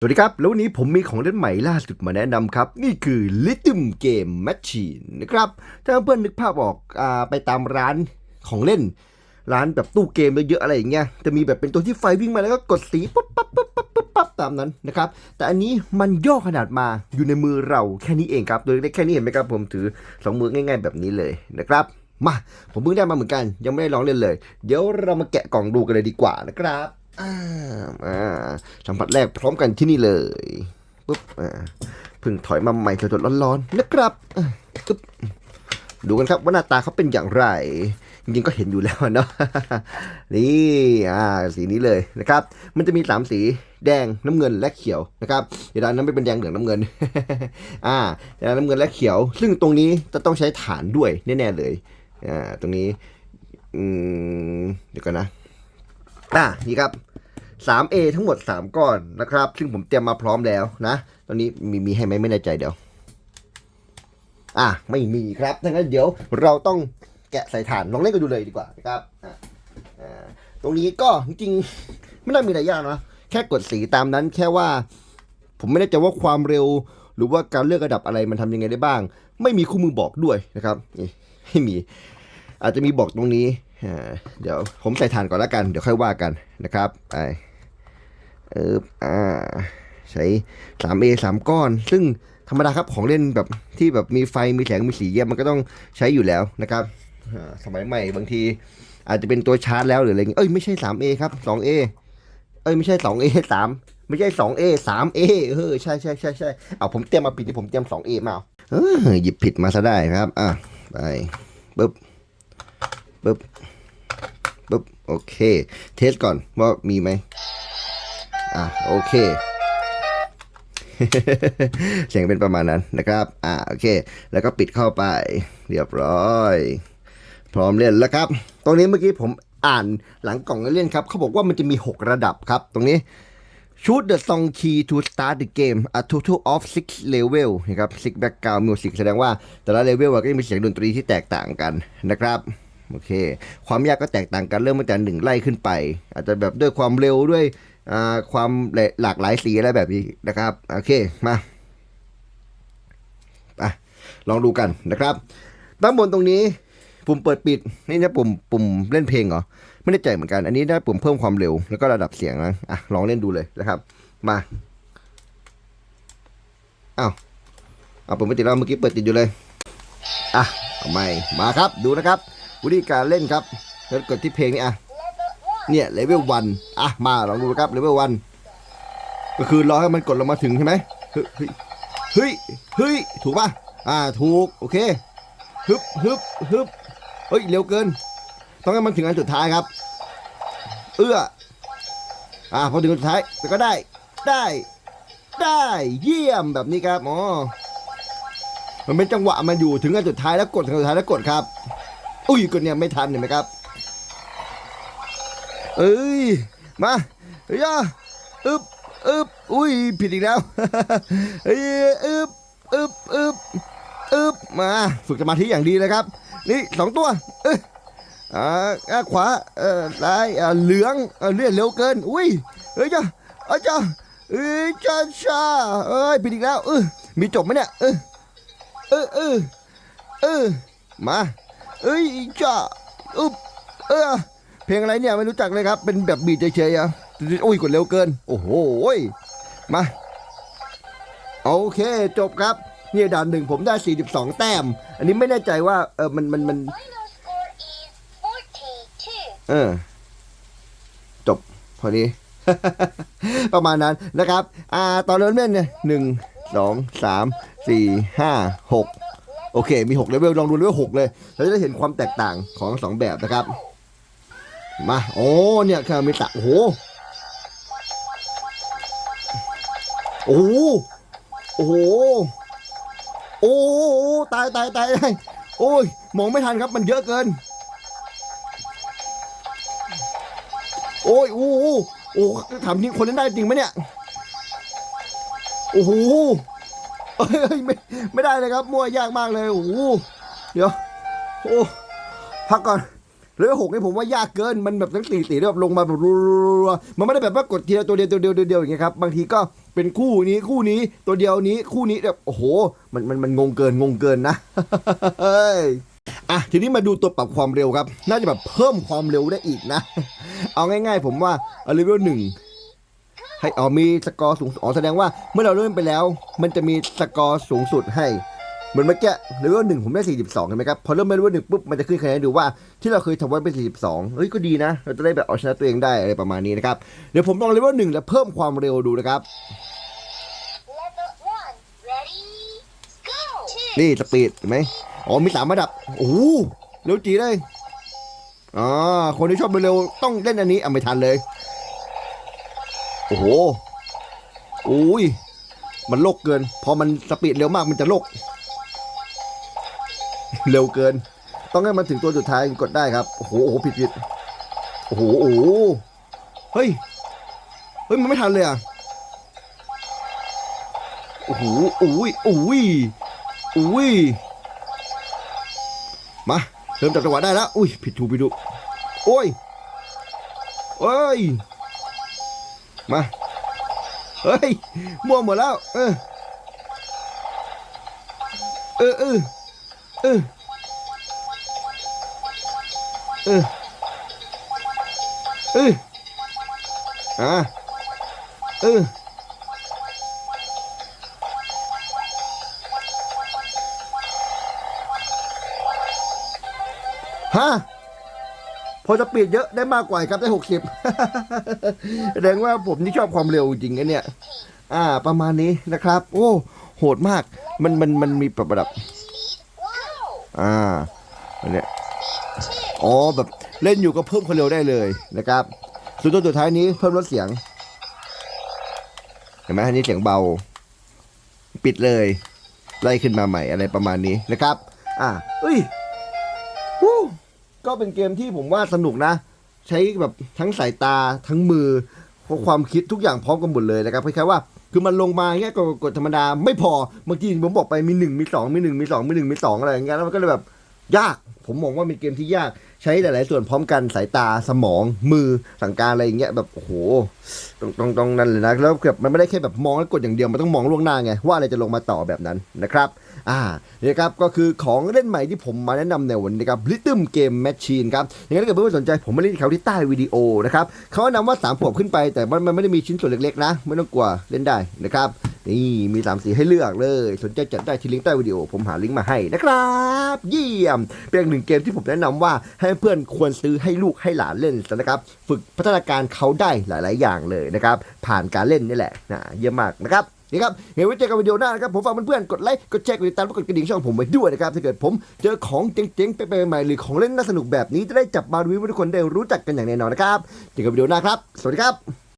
สวัสดีครับ แล้ววันนี้ผมมีของเล่นใหม่ล่าสุดมาแนะนำครับ นี่คือ Rhythm Game Machine นะครับ ถ้าเพื่อนนึกภาพออกอาไปตามร้านของเล่น ร้านแบบตู้เกมเยอะๆอะไรอย่างเงี้ยจะมีแบบเป็นตัวที่ไฟวิ่งมาแล้วก็กดสีปั๊บปั๊บปั๊บปั๊บปั๊บปั๊บตามนั้นนะครับ แต่อันนี้มันย่อขนาดมาอยู่ในมือเราแค่นี้เองครับ โดยแค่นี้เห็นไหมครับผมถือสองมือง่าย ๆ แบบนี้เลยนะครับมาผมเพิ่งได้มาเหมือนกัน ยังไม่ได้ลองเล่นเลย เดี๋ยวเรามาแกะกล่องดูกันเลยดีกว่านะครับ อ่าอ่าสัมผัสแรกพร้อมกันที่นี่เลยปุ๊บอ่าเพิ่งถอยมาใหม่สดๆร้อนๆนะครับปึ๊บดูกันครับว่าหน้าตาเขาเป็นอย่างไรจริงๆก็เห็นอยู่แล้วเนาะนี่อ่าสีนี้เลยนะครับ มันจะมีสามสีแดงน้ำเงินและเขียวนะครับเดี๋ยวนั้นไม่เป็นแดงเหลืองน้ำเงิน อ่าแดงน้ำเงินและเขียว ซึ่งตรงนี้จะต้องใช้ฐานด้วยแน่ๆเลยอ่าตรงนี้อืมเดี๋ยวก่อนนะอะนี่ครับ 3A ทั้งหมด 3 ก้อนนะครับ ซึ่งผมเตรียมมาพร้อมแล้วนะ ตอนนี้มีมีให้ไหมไม่แน่ใจเดี๋ยว อะ ไม่มีครับดังนั้นเดี๋ยวเราต้องแกะใส่ถ่านลองเล่นกันดูเลยดีกว่านะครับตรงนี้ก็จริงไม่น่ามีอะไรยากนะแค่กดสีตามนั้นแค่ว่า ผมไม่แน่ใจว่าความเร็ว หรือว่าการเลือกระดับอะไรมันทำยังไงได้บ้าง ไม่มีคู่มือบอกด้วยนะครับนี่ไม่มี อาจจะมีบอกตรงนี้เดี๋ยวผมใส่ฐานก่อนแล้วกัน เดี๋ยวค่อยว่ากันนะครับไป เอออ่าใช้ 3A 3 ก้อน ซึ่งธรรมดาครับของเล่นแบบที่แบบมีไฟมีแสงมีสีเยอะมันก็ต้องใช้อยู่แล้วนะครับสมัยใหม่บางที อาจจะเป็นตัวชาร์จแล้วหรืออะไรเงี้ยเอ้ยไม่ใช่ 3A ครับ 2A เอ้ยไม่ใช่ 2A 3 ไม่ใช่ 2A 3A เออใช่ใช่ใช่ใช่เอาผมเตรียมมาผิดที่ผมเตรียม 2A มาเอาเออหยิบผิดมาซะได้ครับ อะไปปึ๊บปึ๊บปึ๊บโอเค เทสก่อนว่ามีไหม อะโอเค เสียงเป็นประมาณนั้นนะครับ อะโอเค แล้วก็ปิดเข้าไป เรียบร้อย พร้อมเล่นแล้วครับ ตรงนี้เมื่อกี้ผมอ่านหลังกล่องเล่นครับ เขาบอกว่ามันจะมี 6 ระดับครับ ตรงนี้ Shoot the song key to start the game a total of six level นะครับ six background music แสดงว่าแต่ละเลเวลก็จะมีเสียงดนตรีที่แตกต่างกันนะครับโอเค ความยากก็แตกต่างกันเริ่มตั้งแต่หนึ่งไล่ขึ้นไป อาจจะแบบด้วยความเร็วด้วย ความหลากหลายสีอะไรแบบนี้นะครับ โอเค มาอะลองดูกันนะครับ ด้านบนตรงนี้ปุ่มเปิดปิด นี่นะปุ่มปุ่มเล่นเพลงเหรอ ไม่ได้ใจเหมือนกัน อันนี้ได้ปุ่มเพิ่มความเร็ว แล้วก็ระดับเสียงนะอะลองเล่นดูเลยนะครับ มาอ้าวเอาเปิดไม่ติดแล้วเมื่อกี้เปิดติดอยู่เลย อะเอาใหม่มาครับ ดูนะครับ วิธีการเล่นครับแล้วกดที่เพลงนี้อะ เนี่ยเลเวลวันอะมาลองดูครับเลเวลวันก็คือรอให้มันกดลงมาถึงใช่ไหมเฮ้ยเฮ้ยเฮ้ยถูกป่ะอ่าถูกโอเคฮึบฮึบฮึบเฮ้ยเร็วเกิน ต้องให้มันถึงอันสุดท้ายครับ เอื้ออ่าพอถึงอันสุดท้ายแต่ก็ได้ได้ได้เยี่ยมแบบนี้ครับอ๋อมันเป็นจังหวะมันอยู่ถึงอันสุดท้ายแล้วกดถึงอันสุดท้ายแล้วกดครับ อุ้ยกดเนี่ยไม่ทันเห็นไหมครับ เอ้ย มาเฮ้ยอะอึบอึบอุ้ย ผิดอีกแล้วเฮ้ยอึบอึบอึบอึบมา ฝึกสมาธิอย่างดีเลยครับ นี่สองตัวเอ้ยอ่าอ่าขวาเอ่อซ้ายอ่าเหลืองเอ่าเลื่อนเร็วเกิน อุ้ยเฮ้ยจ้าเอ้ยจ้าเอ้ยจ้าชาเอ้ยผิดอีกแล้วเออมีจบไหมเนี่ยเออเออเออเออมาเอ้ยจ้าอึบเออ เพลงอะไรเนี่ยไม่รู้จักเลยครับ เป็นแบบบีทเฉยๆอะโอ้ยกดเร็วเกิน โอ้โหมาโอเคจบครับเนี่ยด่านหนึ่งผมได้ 42 แต้ม อันนี้ไม่แน่ใจว่าเออมันมันมันเออจบพอดี ประมาณนั้นนะครับ อ่าตอนเริ่มเล่นเนี่ยหนึ่งสองสามสี่ห้าหกโอเค มีหกเลเวลลองดูเลเวลหกเลย เราจะได้เห็นความแตกต่างของสองแบบนะครับ มาโอ้เนี่ยคามิตะโอ้โหโอ้โหโอ้โหโอ้ตายตายตายโอ้ยมองไม่ทันครับมันเยอะเกิน โอ้ยโอ้โหโอ้ถามจริงคนนั้นได้จริงไหมเนี่ยโอ้โหเอ้ยไม่ไม่ได้เลยครับมั่วยากมากเลยโอ้โหเดี๋ยวโอ้พักก่อน เลเวลหกนี่ผมว่ายากเกินมันแบบทั้งสี่สีแบบลงมาแบบรัวๆมันไม่ได้แบบว่ากดทีละตัวเดียวตัวเดียวตัวเดียวอย่างเงี้ยครับบางทีก็เป็นคู่นี้คู่นี้ตัวเดียวนี้คู่นี้แบบโอ้โห มันมันมันงงเกินงงเกินนะเฮ้ยอะทีนี้มาดูตัวปรับความเร็วครับ น่าจะแบบเพิ่มความเร็วได้อีกนะ เอาง่ายๆ ผมว่าเลเวลหนึ่งให้อ๋อมีสกอร์สูงอ๋อแสดงว่าเมื่อเราเล่นไปแล้ว มันจะมีสกอร์สูงสุดให้ เหมือนเมื่อกี้เลเวลหนึ่งผมได้ 42เห็นไหมครับพอเริ่มเลเวลหนึ่งปุ๊บมันจะขึ้นคะแนนให้ดูว่าที่เราเคยทำไว้เป็น 42เฮ้ยก็ดีนะ เราจะได้แบบเอาชนะตัวเองได้อะไรประมาณนี้นะครับเดี๋ยวผมลองเลเวลหนึ่งแล้วเพิ่มความเร็วดูนะครับ Level 1. Ready? Go! นี่สปีดเห็นไหมอ๋อมีสามระดับโอ้โหเร็วจีเลยอ๋อคนที่ชอบเร็วๆต้องเล่นอันนี้อะไม่ทันเลย โอ้โหโอ้ยมันโลกเกิน พอมันสปีดเร็วมากมันจะโลก เร็วเกิน ต้องให้มันถึงตัวสุดท้ายกดได้ครับโอ้โหโอ้โหผิดผิดโอ้โหโอ้โหเฮ้ย เฮ้ย มันไม่ทันเลยอะ โอ้โหอุ้ยอุ้ยอุ้ยมา เริ่มจับจังหวะได้แล้ว อุ้ย ผิดถูกผิดถูกโอ้ยเอ้ย มา เฮ้ย มั่วหมดแล้ว เออ เออเออ เออเออเอออะเออฮะพอจะปีดเยอะได้มากกว่าครับได้หกสิบแสดงว่าผมนี่ชอบความเร็วจริงนะเนี่ย อ่า ประมาณนี้นะครับ โอ้ โหดมาก มันมันมันมีประดับ อ่าอันเนี้ยอ๋อแบบเล่นอยู่ก็เพิ่มความเร็วได้เลยนะครับ ส่วนตัวสุดท้ายนี้เพิ่มลดเสียง เห็นไหมอันนี้เสียงเบา ปิดเลย ไล่ขึ้นมาใหม่อะไรประมาณนี้นะครับ อ่าเอ้ยวู้ก็เป็นเกมที่ผมว่าสนุกนะ ใช้แบบทั้งสายตาทั้งมือเพราะความคิดทุกอย่างพร้อมกันหมดเลยนะครับคล้ายๆว่า คือมันลงมาเงี้ยกดธรรมดาไม่พอบางทีผมบอกไปมีหนึ่งมีสองมีหนึ่งมีสองมีหนึ่งมีสองอะไรอย่างเงี้ยแล้วมันก็เลยแบบ ยาก ผมมองว่าเป็นเกมที่ยาก ใช้หลาย ๆ ส่วนพร้อมกันสายตาสมองมือสั่งการอะไรอย่างเงี้ยแบบโอ้โหต้องต้องต้องนั่นเลยนะแล้วแบบมันไม่ได้แค่แบบมองแล้วกดอย่างเดียวมันต้องมองล่วงหน้าไงว่าอะไรจะลงมาต่อแบบนั้นนะครับอ่านี่ครับก็คือของเล่นใหม่ที่ผมมาแนะนำในวันนี้ครับ Rhythm Game Machine ครับอย่างนั้นถ้าเกิดเพื่อนๆสนใจผมมาเล่นเขาที่ใต้วิดีโอนะครับเขาแนะนำว่า3ขวบขึ้นไปแต่มันไม่ได้มีชิ้นส่วนเล็ก ๆ นะ ไม่ต้องกลัวเล่นได้นะครับ นี่มี3สีให้เลือกเลย สนใจจัดได้ที่ลิงก์ใต้วิดีโอ ผมหาลิงก์มาให้นะครับ เยี่ยม เป็นอีกหนึ่งเกมที่ผมแนะนำว่าให้เพื่อนควรซื้อให้ลูกให้หลานเล่นนะครับ ฝึกพัฒนาการเขาได้หลาย ๆ อย่างเลยนะครับ ผ่านการเล่นนี่แหละนะเยี่ยมมากนะครับนี่ครับ เห็นไว้เจอกันวิดีโอหน้านะครับ ผมฝากเพื่อนๆ กดไลค์ กดแชร์ กดติดตามและกดกระดิ่งช่องผมไว้ด้วยนะครับ ถ้าเกิดผมเจอของเจ๋งๆ ไปใหม่ๆ หรือของเล่นน่าสนุกแบบนี้จะได้จับมารีวิวให้ทุกคนได้รู้จักกันอย่างแน่นอนนะครับ เจอกันวิดีโอหน้าครับ สวัสดีครับ